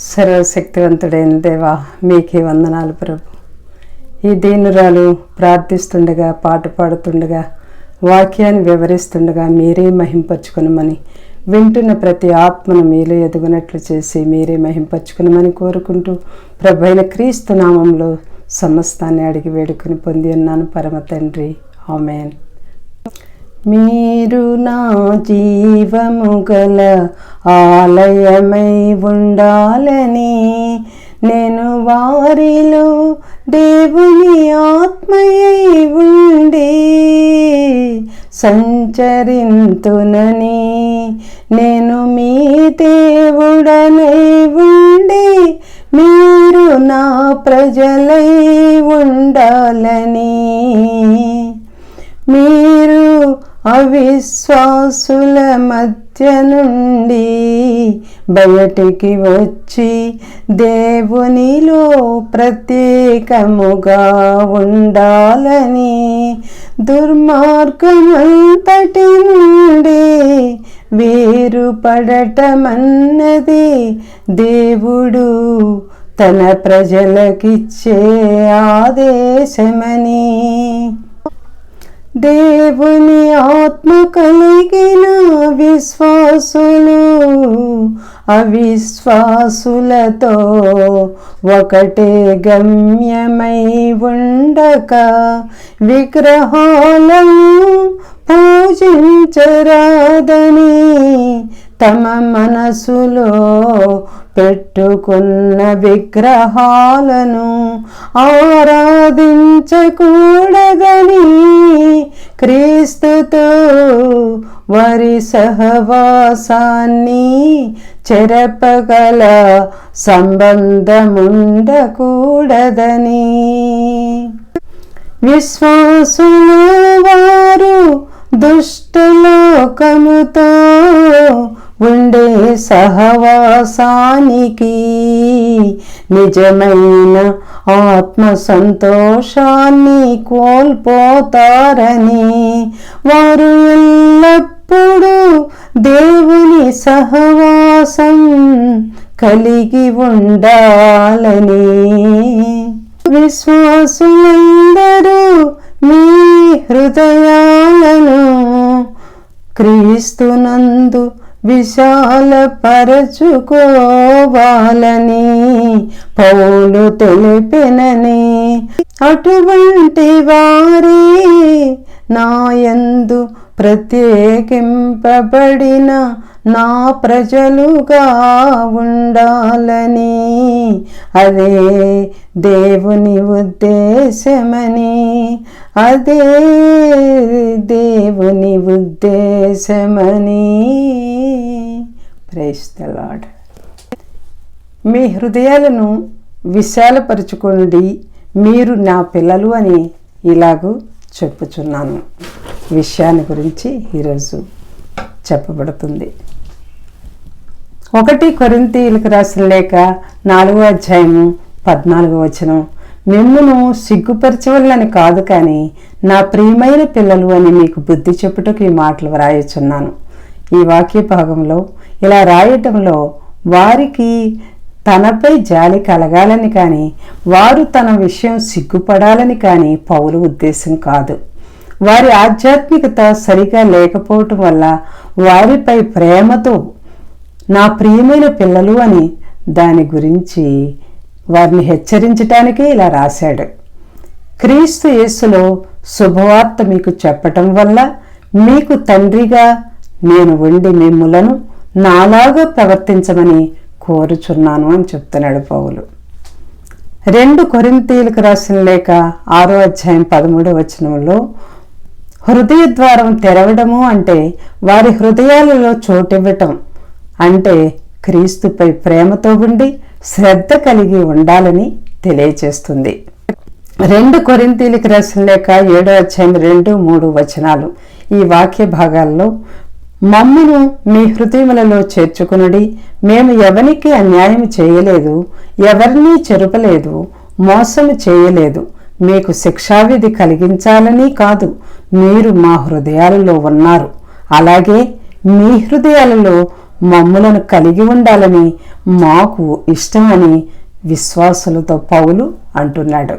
సర్వశక్తివంతుడైన దేవా మీకే వందనాలు ప్రభు. ఈ దీనురాలు ప్రార్థిస్తుండగా పాట పాడుతుండగా వాక్యాన్ని వివరిస్తుండగా మీరే మహింపరచుకునమని వింటున్న ప్రతి ఆత్మను మీలో ఎదుగునట్లు చేసి మీరే మహింపరచుకునమని కోరుకుంటూ ప్రభు అయిన క్రీస్తు నామంలో సమస్తాన్ని అడిగి వేడుకొని పొంది ఉన్నాను. పరమ తండ్రి. ఆమెన్. మీరు నా జీవము గల ఆలయమై ఉండాలని నేను వారిలో దేవుని ఆత్మయై ఉండి సంచరింతునని నేను మీ దేవుడనై ఉండి మీరు నా ప్రజలై ఉండాలని అవిశ్వాసుల మధ్య నుండి బయటికి వచ్చి దేవునిలో ప్రత్యేకముగా ఉండాలని దుర్మార్గమంతటి నుండి వేరుపడటమన్నది దేవుడు తన ప్రజలకిచ్చే ఆదేశమని దేవుని ఆత్మ కలిగిన విశ్వాసులు అవిశ్వాసులతో ఒకటే గమ్యమై ఉండక విగ్రహాలను పూజించరాదని తమ మనసులో పెట్టుకున్న విగ్రహాలను ఆరాధించకూడదని క్రీస్తుతో వారి సహవాసాన్ని చెరపగల సంబంధముండకూడదని. విశ్వాసులు వారు దుష్టలోకముతో ఉండే సహవాసానికి నిజమైన ఆత్మ సంతోషాన్ని కోల్పోతారని వారు ఎల్లప్పుడూ దేవుని సహవాసం కలిగి ఉండాలని. విశ్వాసులందరూ మీ హృదయాలను క్రీస్తునందు విశాలపరచుకోవాలని పౌలు తెలిపినని అటువంటి వారే నాయందు ప్రత్యేకింపబడిన నా ప్రజలుగా ఉండాలని. అదే దేవుని ఉద్దేశమని అదే దేవుని ఉద్దేశమని. ప్రేస్తలాడ్ మీ హృదయాలను విశాలపరచుకోండి. మీరు నా పిల్లలు అని ఇలాగూ చెప్పుచున్నాను. విషయాన్ని గురించి ఈరోజు చెప్పబడుతుంది. ఒకటి కొరింతీయులకు రాసిన లేక నాలుగో అధ్యాయము పద్నాలుగో వచనం. మిమ్మును సిగ్గుపరచవల్లని కాదు కానీ నా ప్రియమైన పిల్లలు అని మీకు బుద్ధి చెప్పుటకు ఈ మాటలు వ్రాయచున్నాను. ఈ వాక్య భాగంలో ఇలా రాయటంలో వారికి తనపై జాలి కలగాలని కానీ వారు తన విషయం సిగ్గుపడాలని కానీ పౌలు ఉద్దేశం కాదు. వారి ఆధ్యాత్మికత సరిగా లేకపోవటం వల్ల వారిపై ప్రేమతో నా ప్రియమైన పిల్లలు అని దాని గురించి వారిని హెచ్చరించటానికే ఇలా రాశాడు. క్రీస్తు యేసులో శుభవార్త మీకు చెప్పటం వల్ల మీకు తండ్రిగా నేను ఉండి మిమ్ములను నాలాగా ప్రవర్తించమని కోరుచున్నాను అని చెప్తున్నాడు పౌలు. రెండు కొరింతీలకు రాసిన లేక ఆరో అధ్యాయం పదమూడవ వచనంలో హృదయ ద్వారం తెరవడము అంటే వారి హృదయాలలో చోటివ్వటం అంటే క్రీస్తుపై ప్రేమతో ఉండి శ్రద్ధ కలిగి ఉండాలని తెలియచేస్తుంది. రెండు కొరింతీలకు రాసిన లేక ఏడో అధ్యాయం రెండు మూడు వచనాలు ఈ వాక్య భాగాల్లో మమ్మును మీ హృదయములలో చేర్చుకునుడి. మేము ఎవరికి అన్యాయం చేయలేదు ఎవరినీ చెరుపలేదు మోసము చేయలేదు. మీకు శిక్షావిధి కలిగించాలని కాదు మీరు మా హృదయాలలో ఉన్నారు. అలాగే మీ హృదయాలలో మమ్ములను కలిగి ఉండాలని మాకు ఇష్టమని విశ్వాసులతో పౌలు అంటున్నాడు.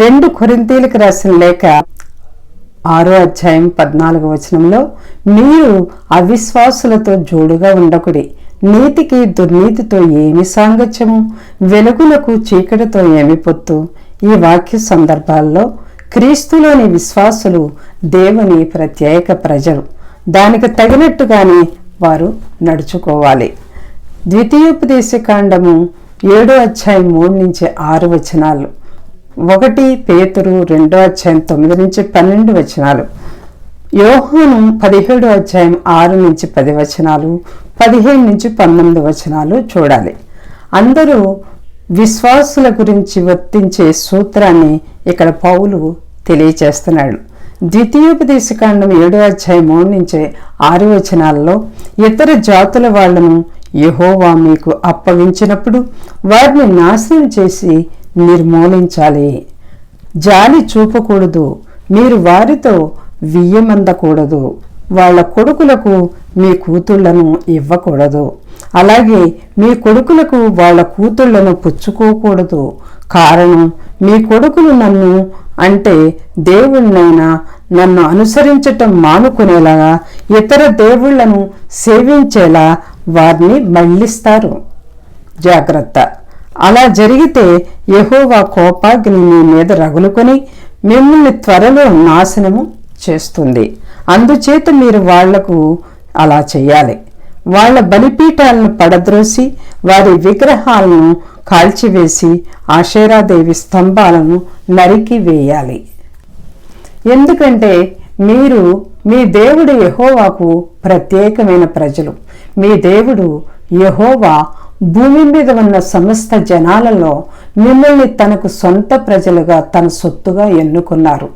రెండు కొరింతీలకు రాసిన లేఖ ఆరో అధ్యాయం పద్నాలుగు వచనంలో మీరు అవిశ్వాసులతో జోడుగా ఉండకుడి. నీతికి దుర్నీతితో ఏమి సాంగత్యము? వెలుగులకు చీకటితో ఏమి పొత్తు? ఈ వాక్య సందర్భాల్లో క్రీస్తులోని విశ్వాసులు దేవుని ప్రత్యేక ప్రజలు. దానికి తగినట్టుగానే వారు నడుచుకోవాలి. ద్వితీయోపదేశకాండము ఏడో అధ్యాయం మూడు నుంచి ఆరు వచనాలు. ఒకటి పేతురు రెండో అధ్యాయం తొమ్మిది నుంచి పన్నెండు వచనాలు. యోహాను పదిహేడో అధ్యాయం ఆరు నుంచి పది వచనాలు పదిహేను నుంచి పంతొమ్మిది వచనాలు చూడాలి. అందరూ విశ్వాసుల గురించి వర్తించే సూత్రాన్ని ఇక్కడ పౌలు తెలియచేస్తున్నాడు. ద్వితీయోపదేశకాండం ఏడో అధ్యాయం మూడు నుంచి ఆరు వచనాలలో ఇతర జాతుల వాళ్ళను యహోవా మీకు అప్పగించినప్పుడు వారిని నాశనం చేసి నిర్మూలించాలి జాలి చూపకూడదు. మీరు వారితో వియ్యమందకూడదు. వాళ్ళ కొడుకులకు మీ కూతుళ్ళను ఇవ్వకూడదు. అలాగే మీ కొడుకులకు వాళ్ళ కూతుళ్ళను పుచ్చుకోకూడదు. కారణం మీ కొడుకులు నన్ను అంటే దేవుణ్ణైనా నన్ను అనుసరించటం మానుకునేలాగా ఇతర దేవుళ్ళను సేవించేలా వారిని మళ్ళిస్తారు. జాగ్రత్త. అలా జరిగితే యహోవా కోపాగ్ని మీ మీద రగులుకొని మిమ్మల్ని త్వరలో నాశనము చేస్తుంది. అందుచేత మీరు వాళ్ళకు అలా చేయాలి. వాళ్ళ బలిపీఠాలను పడద్రోసి వారి విగ్రహాలను కాల్చివేసి ఆశేరాదేవి స్తంభాలను నరికి వేయాలి. ఎందుకంటే మీరు మీ దేవుడు యహోవాకు ప్రత్యేకమైన ప్రజలు. మీ దేవుడు యహోవా భూమి మీద ఉన్న సమస్త జనాలలో మిమ్మల్ని తనకు సొంత ప్రజలుగా తన సొత్తుగా ఎన్నుకున్నారు.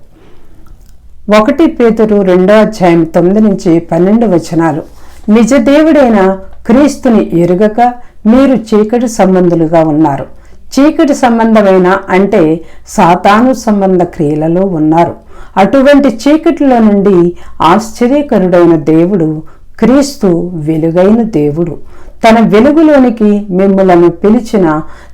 ఒకటి పేతురు రెండో అధ్యాయం తొమ్మిది నుంచి పన్నెండు వచనాలు. నిజ దేవుడైన క్రీస్తుని ఎరుగక మీరు చీకటి సంబంధులుగా ఉన్నారు. చీకటి సంబంధమైన అంటే సాతాను సంబంధ క్రియలలో ఉన్నారు. అటువంటి చీకటిలో నుండి ఆశ్చర్యకరుడైన దేవుడు క్రీస్తు వెలుగైన దేవుడు. తన వెలుగులోనికి మిమ్మలను పిలిచిన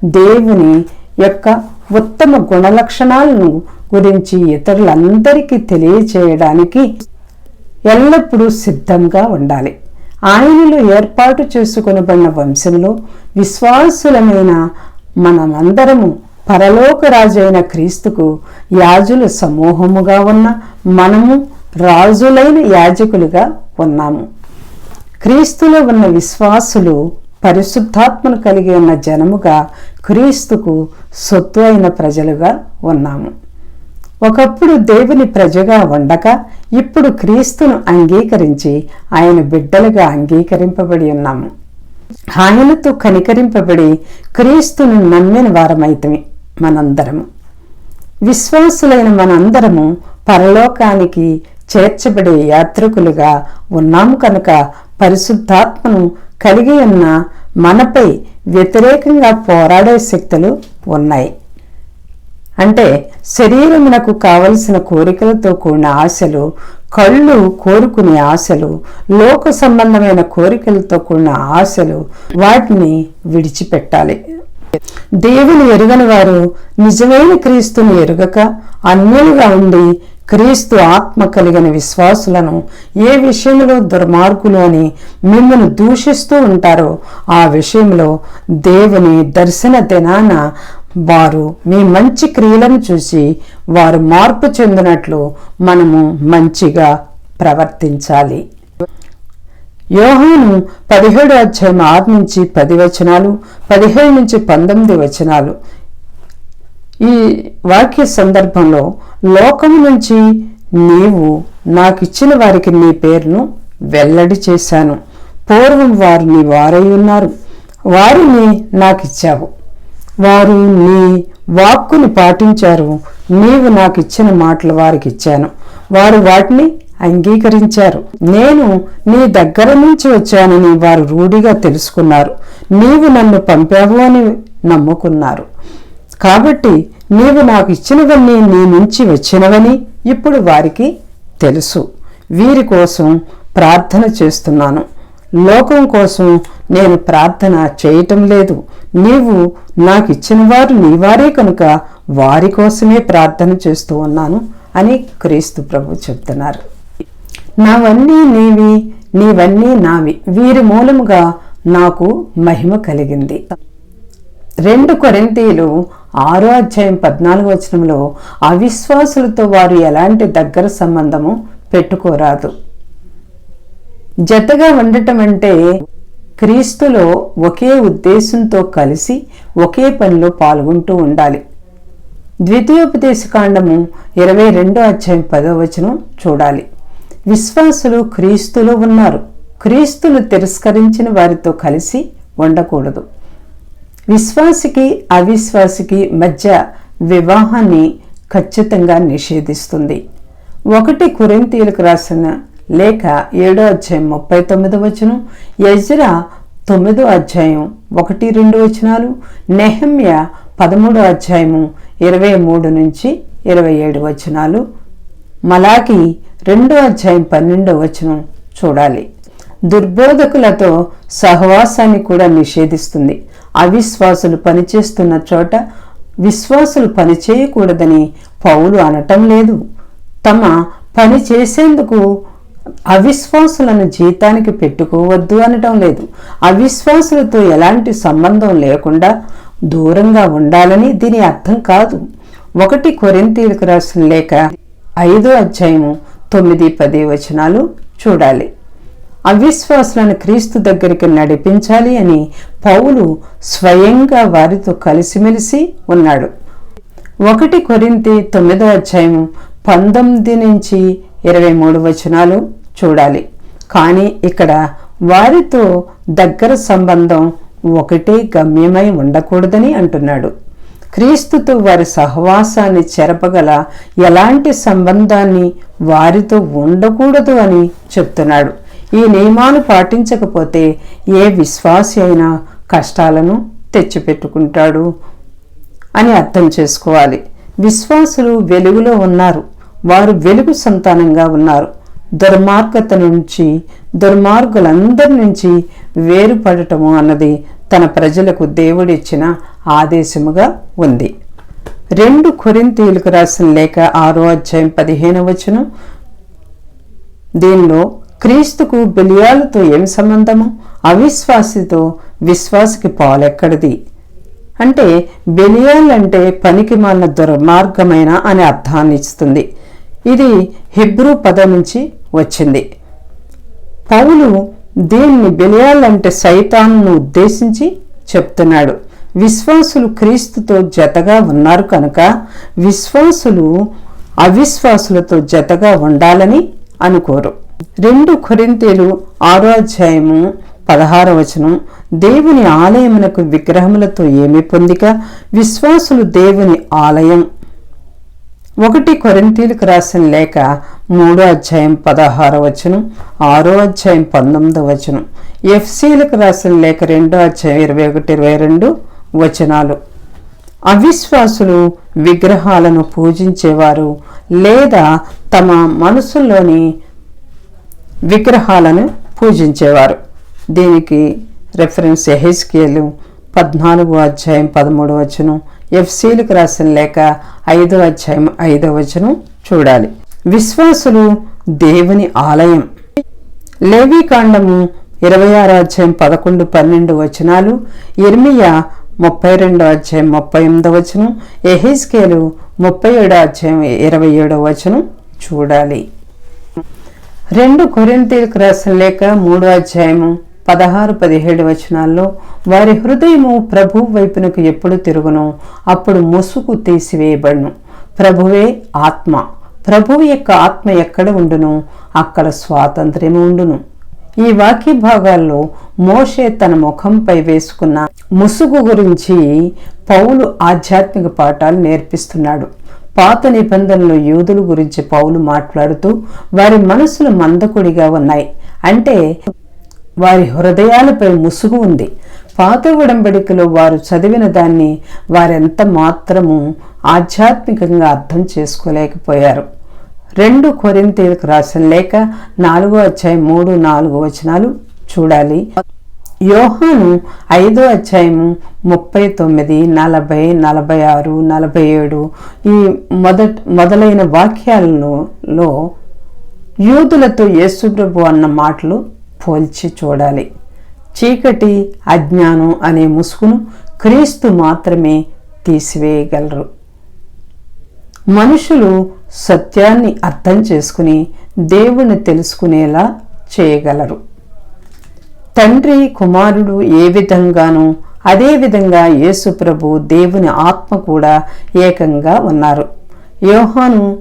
దేవుని యొక్క ఉత్తమ గుణలక్షణాలను గురించి ఇతరులందరికీ తెలియచేయడానికి ఎల్లప్పుడూ సిద్ధంగా ఉండాలి. ఆయనలో ఏర్పాటు చేసుకునబడిన వంశంలో విశ్వాసులమైన మనమందరము పరలోక రాజైన క్రీస్తుకు యాజుల సమూహముగా ఉన్న మనము రాజులైన యాజకులుగా ఉన్నాము. క్రీస్తులో ఉన్న విశ్వాసులు పరిశుద్ధాత్మను కలిగి ఉన్న జనముగా క్రీస్తుకు సొత్తు అయిన ప్రజలుగా ఉన్నాము. ఒకప్పుడు దేవుని ప్రజగా ఉండక ఇప్పుడు క్రీస్తును అంగీకరించి ఆయన బిడ్డలుగా అంగీకరింపబడి ఉన్నాము. ఆయనతో కనికరింపబడి క్రీస్తును నమ్మిన వారమైతమే మనందరము. విశ్వాసులైన మనందరము పరలోకానికి చేర్చబడే యాత్రికులుగా ఉన్నాము కనుక పరిశుద్ధాత్మను కలిగి ఉన్న మనపై వ్యతిరేకంగా పోరాడే శక్తులు ఉన్నాయి. అంటే శరీరమునకు కావలసిన కోరికలతో కూడిన ఆశలు కళ్ళు కోరుకునే ఆశలు లోక సంబంధమైన కోరికలతో కూడిన ఆశలు వాటిని విడిచిపెట్టాలి. దేవుని ఎరుగని వారు నిజమైన క్రీస్తుని ఎరుగక అన్యులుగా ఉండి క్రీస్తు ఆత్మ కలిగిన విశ్వాసులను ఏ విషయంలో దుర్మార్గులు అని మిమ్మల్ని దూషిస్తూ ఉంటారో ఆ విషయంలో దేవుని దర్శన దినాన వారు మీ మంచి క్రియలను చూసి వారు మార్పు చెందినట్లు మనము మంచిగా ప్రవర్తించాలి. యోహాను పదిహేడు అధ్యాయం ఆరు నుంచి పది వచనాలు పదిహేడు నుంచి పంతొమ్మిది వచనాలు ఈ వాక్య సందర్భంలో లోకము నుంచి నీవు నాకిచ్చిన వారికి నీ పేరును వెల్లడి చేశాను. పూర్వం వారు నీ వారై ఉన్నారు. వారిని నాకిచ్చావు. వారు నీ వాక్కుని పాటించారు. నీవు నాకు ఇచ్చిన మాటలు వారికి ఇచ్చాను వారు వాటిని అంగీకరించారు. నేను నీ దగ్గర నుంచి వచ్చానని వారు రూఢిగా తెలుసుకున్నారు. నీవు నన్ను పంపావు అని నమ్ముకున్నారు. కాబట్టి నీవు నాకు ఇచ్చినవన్నీ నీ నుంచి వచ్చినవని ఇప్పుడు వారికి తెలుసు. వీరి కోసం ప్రార్థన చేస్తున్నాను. లోకం కోసం నేను ప్రార్థన చేయటం లేదు. నీవు నాకు ఇచ్చిన వారు నీవారే కనుక వారి కోసమే ప్రార్థన చేస్తూ ఉన్నాను అని క్రీస్తు ప్రభు చెప్తున్నారు. నావన్నీ నీవి నీవన్నీ నావి. వీరి మూలముగా నాకు మహిమ కలిగింది. రెండు కొరింతీలు ఆరో అధ్యాయం పద్నాలుగు వచనంలో అవిశ్వాసులతో వారు ఎలాంటి దగ్గర సంబంధము పెట్టుకోరాదు. జతగా ఉండటం అంటే క్రీస్తులో ఒకే ఉద్దేశంతో కలిసి ఒకే పనిలో పాల్గొంటూ ఉండాలి. ద్వితీయోపదేశ కాండము ఇరవై రెండో అధ్యాయం పదో వచనం చూడాలి. విశ్వాసులు క్రీస్తులో ఉన్నారు. క్రీస్తులు తిరస్కరించిన వారితో కలిసి ఉండకూడదు. విశ్వాసికి అవిశ్వాసికి మధ్య వివాహాన్ని ఖచ్చితంగా నిషేధిస్తుంది. ఒకటి కురింతీయులకు రాసిన లేఖ ఏడో అధ్యాయం ముప్పై తొమ్మిదో వచనం యజ్రా తొమ్మిదో అధ్యాయం ఒకటి రెండు వచనాలు నెహమ్య పదమూడో అధ్యాయము ఇరవై మూడు నుంచి ఇరవై ఏడు వచనాలు మలాకి రెండో అధ్యాయం పన్నెండో వచనం చూడాలి. దుర్బోధకులతో సహవాసాన్ని కూడా నిషేధిస్తుంది. అవిశ్వాసులు పనిచేస్తున్న చోట విశ్వాసులు పనిచేయకూడదని పౌలు అనటం లేదు. తమ పని చేసేందుకు అవిశ్వాసులను జీతానికి పెట్టుకోవద్దు అనటం లేదు. అవిశ్వాసులతో ఎలాంటి సంబంధం లేకుండా దూరంగా ఉండాలని దీని అర్థం కాదు. ఒకటి కొరింతీలకు రాసిన లేక ఐదో అధ్యాయము తొమ్మిది పది వచనాలు చూడాలి. అవిశ్వాసులను క్రీస్తు దగ్గరికి నడిపించాలి అని పౌలు స్వయంగా వారితో కలిసిమెలిసి ఉన్నాడు. ఒకటి కొరింతి తొమ్మిదో అధ్యాయం పంతొమ్మిది నుంచి ఇరవై మూడు వచనాలు చూడాలి. కానీ ఇక్కడ వారితో దగ్గర సంబంధం ఒకటే గమ్యమై ఉండకూడదని అంటున్నాడు. క్రీస్తుతో వారి సహవాసాన్ని చెరపగల ఎలాంటి సంబంధాన్ని వారితో ఉండకూడదు అని చెప్తున్నాడు. ఈ నియమాలు పాటించకపోతే ఏ విశ్వాసి అయినా కష్టాలను తెచ్చిపెట్టుకుంటాడు అని అర్థం చేసుకోవాలి. విశ్వాసులు వెలుగులో ఉన్నారు. వారు వెలుగు సంతానంగా ఉన్నారు. దుర్మార్గత నుంచి దుర్మార్గులందరి నుంచి వేరుపడటము అన్నది తన ప్రజలకు దేవుడిచ్చిన ఆదేశముగా ఉంది. రెండు కొరింతీయులకు రాసిన లేఖ ఆరో అధ్యాయం పదిహేను వచనం. దీనిలో క్రీస్తుకు బెలియాలతో ఏం సంబంధము? అవిశ్వాసితో విశ్వాసకి పాలెక్కడిది? అంటే బెలియాల్ అంటే పనికి మాలిన దుర్మార్గమైన అనే అర్థాన్ని ఇస్తుంది. ఇది హిబ్రూ పదం నుంచి వచ్చింది. పౌలు దీన్ని బెలియాల్ అంటే సైతాన్ను ఉద్దేశించి చెప్తున్నాడు. విశ్వాసులు క్రీస్తుతో జతగా ఉన్నారు కనుక విశ్వాసులు అవిశ్వాసులతో జతగా ఉండాలని అనుకోరు. రెండు కొరింతీలు ఆరో అధ్యాయము పదహార వచనం. దేవుని ఆలయమునకు విగ్రహములతో ఏమి పొందిక? విశ్వాసులు దేవుని ఆలయం. ఒకటి కొరింతీలకు రాసిన లేఖ మూడో అధ్యాయం పదహారో వచనం ఆరో అధ్యాయం పంతొమ్మిదో వచనం. ఎఫ్సీలకు రాసిన లేఖ రెండో అధ్యాయం ఇరవై ఒకటి ఇరవై రెండు వచనాలు. అవిశ్వాసులు విగ్రహాలను పూజించేవారు లేదా తమ మనసులోని విగ్రహాలను పూజించేవారు. దీనికి రెఫరెన్స్ ఎహెస్కేలు పద్నాలుగు అధ్యాయం పదమూడు వచనం ఎఫ్సీలకు రాసిన లేక ఐదో అధ్యాయం ఐదో వచనం చూడాలి. విశ్వాసులు దేవుని ఆలయం. లేవీకాండము ఇరవై ఆరు అధ్యాయం పదకొండు పన్నెండు వచనాలు ఇర్మియా ముప్పై రెండో అధ్యాయం ముప్పై ఎనిమిదో వచనం ఎహెస్కేలు ముప్పై ఏడో అధ్యాయం ఇరవై ఏడో వచనం చూడాలి. రెండు కొరింతీలకు రాసిన లేక మూడో అధ్యాయము పదహారు పదిహేడు వచనాల్లో వారి హృదయము ప్రభు వైపునకు ఎప్పుడు తిరుగును? అప్పుడు ముసుగు తీసివేయబడును. ప్రభువే ఆత్మ. ప్రభువు యొక్క ఆత్మ ఎక్కడ ఉండును? అక్కడ స్వాతంత్ర్యము ఉండును. ఈ వాక్య భాగాల్లో మోషే తన ముఖంపై వేసుకున్న ముసుగు గురించి పౌలు ఆధ్యాత్మిక పాఠాలు నేర్పిస్తున్నాడు. పాత నిబంధనలు యూదుల గురించి పౌలు మాట్లాడుతూ వారి మనసులు మందకుడిగా ఉన్నాయి. అంటే వారి హృదయాలపై ముసుగు ఉంది. పాత ఉడంబడికలో వారు చదివిన దాన్ని వారెంత మాత్రము ఆధ్యాత్మికంగా అర్థం చేసుకోలేకపోయారు. రెండు కొరింతీలకు రాసిన లేక నాలుగో అధ్యాయం మూడు నాలుగు వచనాలు చూడాలి. యోహాను ఐదో అధ్యాయము ముప్పై తొమ్మిది నలభై నలభై ఆరు నలభై ఏడు ఈ మొదట మొదలైన వాక్యాలలో యూదులతో యేసుప్రభు అన్న మాటలు పోల్చి చూడాలి. చీకటి అజ్ఞానం అనే ముసుగును క్రీస్తు మాత్రమే తీసివేయగలరు. మనుషులు సత్యాన్ని అర్థం చేసుకుని దేవుణ్ణి తెలుసుకునేలా చేయగలరు. తండ్రి కుమారుడు ఏ విధంగానూ అదే విధంగా దేవుని ఆత్మ కూడా ఏకంగా ఉన్నారు. యోహాను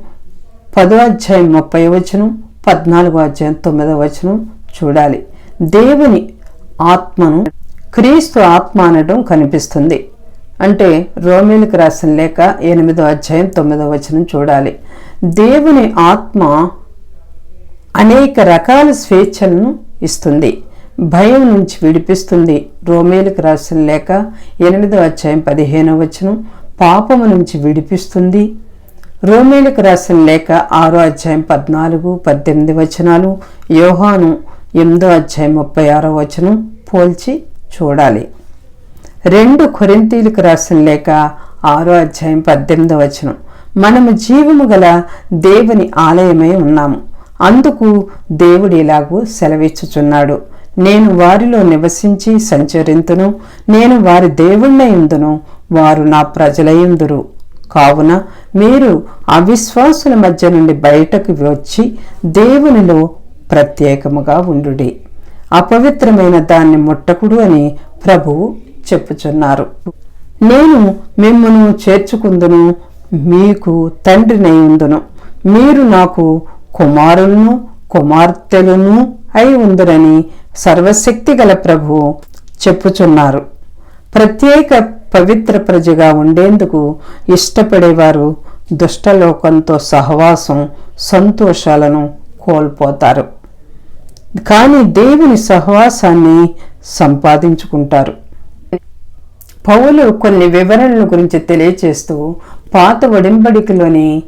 పదో అధ్యాయం ముప్పై వచనం పద్నాలుగో అధ్యాయం తొమ్మిదో వచనం చూడాలి. దేవుని ఆత్మను క్రీస్తు ఆత్మ అనడం కనిపిస్తుంది. అంటే రోమిలకు రాసిన లేక ఎనిమిదో అధ్యాయం తొమ్మిదో వచనం చూడాలి. దేవుని ఆత్మ అనేక రకాల స్వేచ్ఛలను ఇస్తుంది. భయం నుంచి విడిపిస్తుంది. రోమేలకు రాసిన లేక ఎనిమిదో అధ్యాయం పదిహేనో వచనం పాపము నుంచి విడిపిస్తుంది. రోమేలకు రాసిన లేక ఆరో అధ్యాయం పద్నాలుగు పద్దెనిమిది వచనాలు యోహాను ఎనిమిదో అధ్యాయం ముప్పై ఆరో వచనం పోల్చి చూడాలి. రెండు కొరింతీలకు రాసిన లేక ఆరో అధ్యాయం పద్దెనిమిదో వచనం మనము జీవము గల దేవుని ఆలయమై ఉన్నాము. అందుకు దేవుడు ఇలాగూ సెలవిచ్చుచున్నాడు. నేను వారిలో నివసించి సంచరింతును. నేను వారి దేవుణ్ణయుందును వారు నా ప్రజలయుందురు కావున మీరు అవిశ్వాసుల మధ్య నుండి బయటకు వచ్చి దేవునిలో ప్రత్యేకముగా ఉండుడి. అపవిత్రమైన దాన్ని ముట్టకుడు అని ప్రభువు చెప్పుచున్నారు. నేను మిమ్మను చేర్చుకుందును మీకు తండ్రినై ఉందును మీరు నాకు కుమారులను కుమార్తెలను అయి ఉందురని సర్వశక్తి గల ప్రభువు చెప్పుచున్నారు. ప్రత్యేక పవిత్ర ప్రజగా ఉండేందుకు ఇష్టపడేవారు దుష్టలోకంతో సహవాసం సంతోషాలను కోల్పోతారు. కానీ దేవుని సహవాసాన్ని సంపాదించుకుంటారు. పౌలు కొన్ని వివరణల గురించి తెలియచేస్తూ పాత ఒడింబడికలోని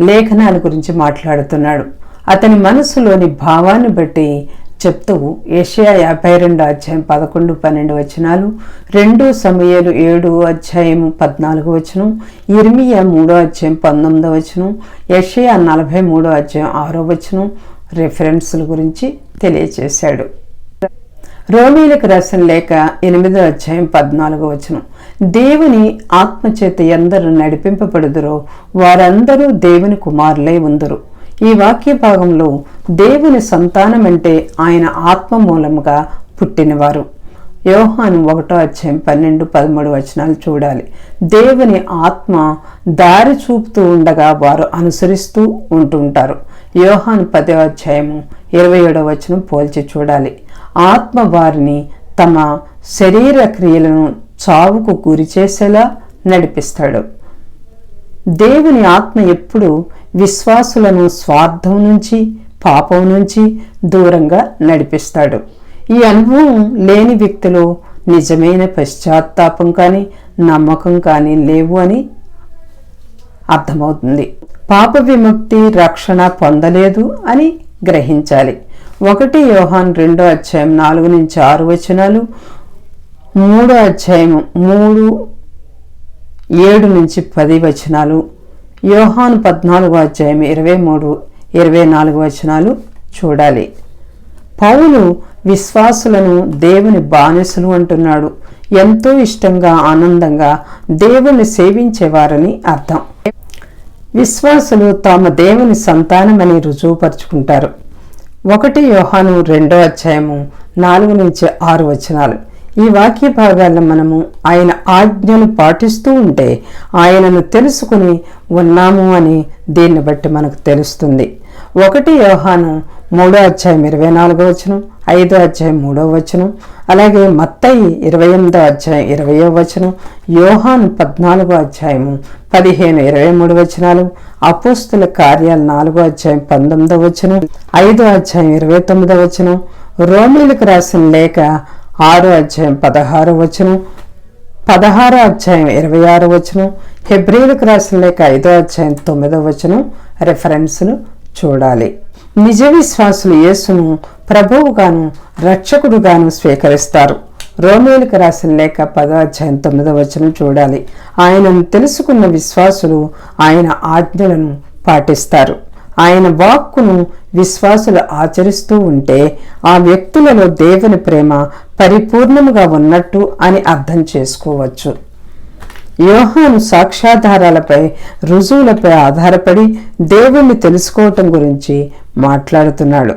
లేఖనాల గురించి మాట్లాడుతున్నాడు. అతని మనసులోని భావాన్ని బట్టి చెప్తూ ఏషియా యాభై రెండు అధ్యాయం పదకొండు పన్నెండు వచనాలు రెండు సమయాలు ఏడు అధ్యాయం పద్నాలుగు వచనం ఇర్మియా మూడో అధ్యాయం పంతొమ్మిదో వచనం ఏషియా నలభై మూడో అధ్యాయం ఆరో వచనం రిఫరెన్స్ల గురించి తెలియచేశాడు. రోమీలకు రాసిన లేక ఎనిమిదో అధ్యాయం పద్నాలుగో వచనం దేవుని ఆత్మచేత ఎందరు నడిపింపబడుదురో వారందరూ దేవుని కుమారులై ఉందరు. ఈ వాక్య భాగంలో దేవుని సంతానం అంటే ఆయన ఆత్మ మూలంగా పుట్టినవారు. యోహాను ఒకటో అధ్యాయం పన్నెండు పదమూడు వచనాలు చూడాలి. దేవుని ఆత్మ దారి చూపుతూ ఉండగా వారు అనుసరిస్తూ ఉంటుంటారు. యోహాను పదో అధ్యాయము ఇరవై ఏడవ వచనం పోల్చి చూడాలి. ఆత్మ వారిని తమ శరీర క్రియలను చావుకు గురి చేసేలా నడిపిస్తాడు. దేవుని ఆత్మ ఎప్పుడు విశ్వాసులను స్వార్థం నుంచి పాపం నుంచి దూరంగా నడిపిస్తాడు. ఈ అనుభవం లేని వ్యక్తులు నిజమైన పశ్చాత్తాపం కానీ నమ్మకం కానీ లేవు అని అర్థమవుతుంది. పాప విముక్తి రక్షణ పొందలేదు అని గ్రహించాలి. ఒకటి యోహాన్ రెండో అధ్యాయం నాలుగు నుంచి ఆరు వచనాలు మూడో అధ్యాయం మూడు ఏడు నుంచి పది వచనాలు యోహాను పద్నాలుగో అధ్యాయం ఇరవై మూడు ఇరవై నాలుగు వచనాలు చూడాలి. పౌలు విశ్వాసులను దేవుని బానిసలు అంటున్నాడు. ఎంతో ఇష్టంగా ఆనందంగా దేవుని సేవించేవారని అర్థం. విశ్వాసులు తాము దేవుని సంతానమని రుజువుపరుచుకుంటారు. ఒకటి యోహాను రెండో అధ్యాయము నాలుగు నుంచి ఆరు వచనాలు. ఈ వాక్య భాగాల్లో మనము ఆయన ఆజ్ఞను పాటిస్తూ ఉంటే ఆయనను తెలుసుకుని ఉన్నాము అని దీన్ని బట్టి మనకు తెలుస్తుంది. ఒకటి యోహాను మూడో అధ్యాయం ఇరవై నాలుగో వచనం ఐదో అధ్యాయం మూడో వచనం అలాగే మత్తయి ఇరవై ఎనిమిదో అధ్యాయం ఇరవయో వచనం యోహాను పద్నాలుగో అధ్యాయము పదిహేను ఇరవై మూడు వచనాలు అపోస్తుల కార్యాలు నాలుగో అధ్యాయం పంతొమ్మిదో వచనం ఐదో అధ్యాయం ఇరవై తొమ్మిదో వచనం రోమిలకు రాసిన లేఖ ఆరో అధ్యాయం పదహారో వచనం. పదహారో అధ్యాయం ఇరవై ఆరో వచనం. హెబ్రిలకు రాసిన లేక ఐదో అధ్యాయం తొమ్మిదో వచనం రెఫరెన్స్ను చూడాలి. నిజ విశ్వాసులు యేసును ప్రభువుగాను రక్షకుడుగాను స్వీకరిస్తారు. రోమేలకు రాసిన లేక పదో అధ్యాయం తొమ్మిదో వచనం చూడాలి. ఆయనను తెలుసుకున్న విశ్వాసులు ఆయన ఆజ్ఞలను పాటిస్తారు. ఆయన వాక్కును విశ్వాసులు ఆచరిస్తూ ఉంటే ఆ వ్యక్తులలో దేవుని ప్రేమ పరిపూర్ణముగా ఉన్నట్టు అని అర్థం చేసుకోవచ్చు. యోహాను సాక్ష్యాధారాలపై రుజువులపై ఆధారపడి దేవుణ్ణి తెలుసుకోవటం గురించి మాట్లాడుతున్నాడు.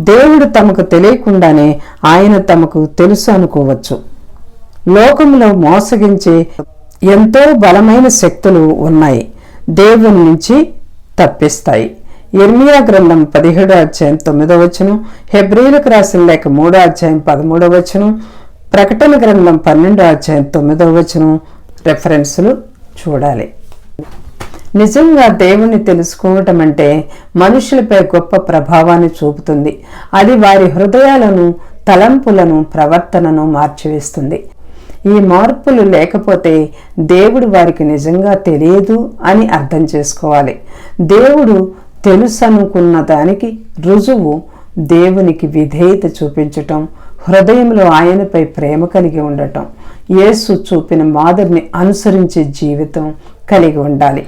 దేవుడు తమకు తెలియకుండానే ఆయన తమకు తెలుసు అనుకోవచ్చు. లోకంలో మోసగించే ఎంతో బలమైన శక్తులు ఉన్నాయి. దేవుని నుంచి తప్పిస్తాయి. ఎర్మియా గ్రంథం పదిహేడో అధ్యాయం తొమ్మిదో వచనం హెబ్రిలకు రాసిన లేక మూడో అధ్యాయం పదమూడో వచనం ప్రకటన గ్రంథం పన్నెండో అధ్యాయం తొమ్మిదో వచనం రెఫరెన్సులు చూడాలి. నిజంగా దేవుణ్ణి తెలుసుకోవటం అంటే మనుషులపై గొప్ప ప్రభావాన్ని చూపుతుంది. అది వారి హృదయాలను తలంపులను ప్రవర్తనను మార్చివేస్తుంది. ఈ మార్పులు లేకపోతే దేవుడు వారికి నిజంగా తెలియదు అని అర్థం చేసుకోవాలి. దేవుడు తెలుసనుకున్న దానికి రుజువు దేవునికి విధేయత చూపించటం హృదయంలో ఆయనపై ప్రేమ కలిగి ఉండటం. యేసు చూపిన మాదిరిని అనుసరించే జీవితం కలిగి ఉండాలి.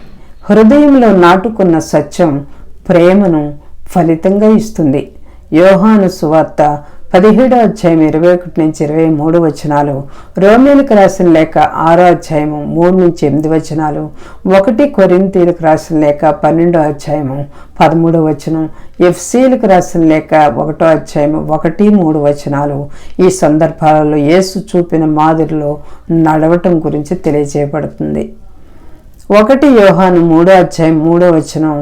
హృదయంలో నాటుకున్న సత్యం ప్రేమను ఫలితంగా ఇస్తుంది. యోహాను సువార్త పదిహేడో అధ్యాయం ఇరవై ఒకటి నుంచి ఇరవై మూడు వచనాలు రోమిలకు రాసిన లేక ఆరో అధ్యాయము మూడు నుంచి ఎనిమిది వచనాలు ఒకటి కొరింతీలకు రాసిన లేక పన్నెండో అధ్యాయము పదమూడో వచనం ఎఫ్సీలకు రాసిన లేక ఒకటో అధ్యాయము ఒకటి మూడు వచనాలు. ఈ సందర్భాలలో యేసు చూపిన మాదిరిలో నడవటం గురించి తెలియజేయబడుతుంది. ఒకటి యోహాను మూడో అధ్యాయం మూడో వచనం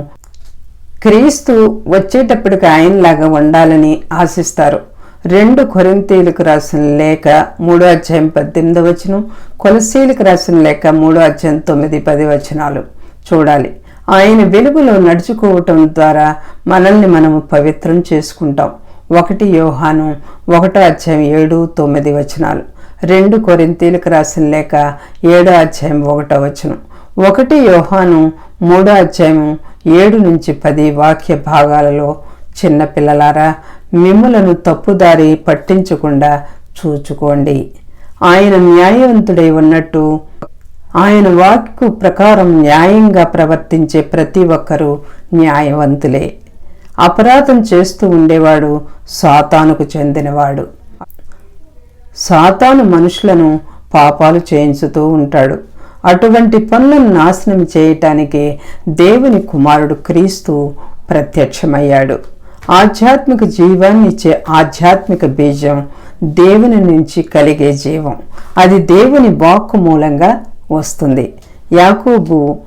క్రీస్తు వచ్చేటప్పటికి ఆయనలాగా ఉండాలని ఆశిస్తారు. రెండు కొరింతీలకు రాసిన లేఖ మూడో అధ్యాయం పద్దెనిమిది వచనం కొలసీలకు రాసిన లేఖ మూడో అధ్యాయం తొమ్మిది పది వచనాలు. చూడాలి. ఆయన వెలుగులో నడుచుకోవటం ద్వారా మనల్ని మనము పవిత్రం చేసుకుంటాం. ఒకటి యోహాను ఒకటో అధ్యాయం ఏడు తొమ్మిది వచనాలు. రెండు కొరింతీలకు రాసిన లేక ఏడో అధ్యాయం ఒకటో వచనం. ఒకటి యోహాను మూడో అధ్యాయం ఏడు నుంచి పది వాక్య భాగాలలో చిన్నపిల్లలారా మిమ్ములను తప్పుదారి పట్టించకుండా చూచుకోండి. ఆయన న్యాయవంతుడై ఉన్నట్టు ఆయన వాక్కు ప్రకారం న్యాయంగా ప్రవర్తించే ప్రతి ఒక్కరూ న్యాయవంతులే. అపరాధం చేస్తూ ఉండేవాడు సాతానుకు చెందినవాడు. సాతాను మనుషులను పాపాలు చేయించుతూ ఉంటాడు. అటువంటి పనులను నాశనం చేయటానికి దేవుని కుమారుడు క్రీస్తు ప్రత్యక్షమయ్యాడు. ఆధ్యాత్మిక జీవాన్ని ఇచ్చే ఆధ్యాత్మిక బీజం దేవుని నుంచి కలిగే జీవం. అది దేవుని వాక్కు మూలంగా వస్తుంది. యాకూబు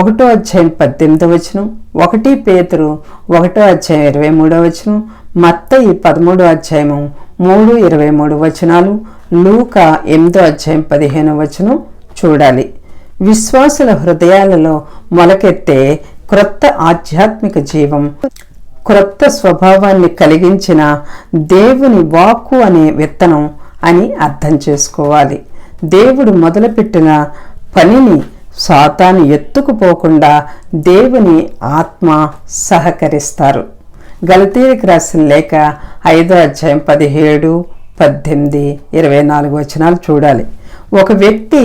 ఒకటో అధ్యాయం పద్దెనిమిదో వచనం ఒకటి పేతురు ఒకటో అధ్యాయం ఇరవై మూడో వచనం మత్తయి పదమూడో అధ్యాయము మూడు ఇరవై మూడు వచనాలు లూక ఎనిమిదో అధ్యాయం పదిహేను వచనం చూడాలి. విశ్వాసుల హృదయాలలో మొలకెత్తే క్రొత్త ఆధ్యాత్మిక జీవం క్రొత్త స్వభావాన్ని కలిగించిన దేవుని వాక్కు అనే విత్తనం అని అర్థం చేసుకోవాలి. దేవుడు మొదలుపెట్టిన పనిని సాతాను ఎత్తుకుపోకుండా దేవుని ఆత్మ సహకరిస్తారు. గలతీరికి రాసిన లేక ఐదో అధ్యాయం పదిహేడు పద్దెనిమిది ఇరవై నాలుగు వచనాలు చూడాలి. ఒక వ్యక్తి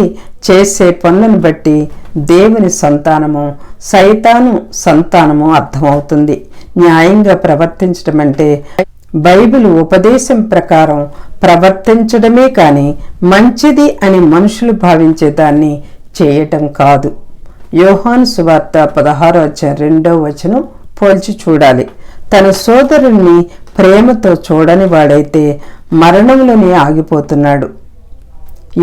చేసే పనులను బట్టి దేవుని సంతానము సైతాను సంతానము అర్థమవుతుంది. న్యాయంగా ప్రవర్తించడం అంటే బైబిల్ ఉపదేశం ప్రకారం ప్రవర్తించడమే కానీ మంచిది అని మనుషులు భావించే దాన్ని చేయటం కాదు. యోహాన్ సువార్త పదహారో అధ్యాయం రెండో వచనం పోల్చి చూడాలి. తన సోదరుణ్ణి ప్రేమతో చూడని వాడైతే మరణంలోనే ఆగిపోతున్నాడు.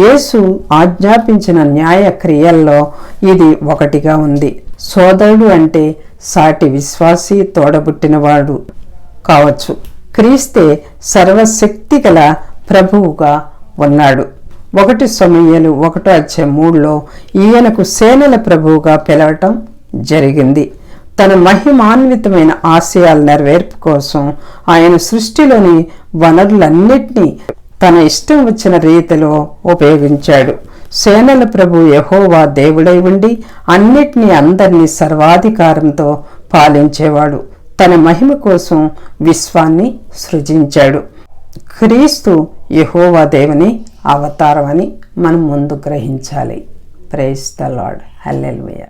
యేసు ఆజ్ఞాపించిన న్యాయ క్రియల్లో ఇది ఒకటిగా ఉంది. సోదరుడు అంటే సాటి విశ్వాసి తోడబుట్టినవాడు కావచ్చు. క్రీస్తే సర్వశక్తి గల ప్రభువుగా ఉన్నాడు. ఒకటి సమయలు ఒకటో అధ్యాయం మూడులో ఈయనకు సేనల ప్రభువుగా పిలవటం జరిగింది. తన మహిమాన్వితమైన ఆశయాల నెరవేర్పు కోసం ఆయన సృష్టిలోని వనరులన్నింటినీ తన ఇష్టం వచ్చిన రీతిలో ఉపయోగించాడు. సేనల ప్రభు యహోవా దేవుడై ఉండి అన్నిటినీ అందరినీ సర్వాధికారంతో పాలించేవాడు. తన మహిమ కోసం విశ్వాన్ని సృజించాడు. క్రీస్తు యహోవా దేవుని అవతారం అని మనం ముందు గ్రహించాలి. Praise the Lord. హల్లెలూయా.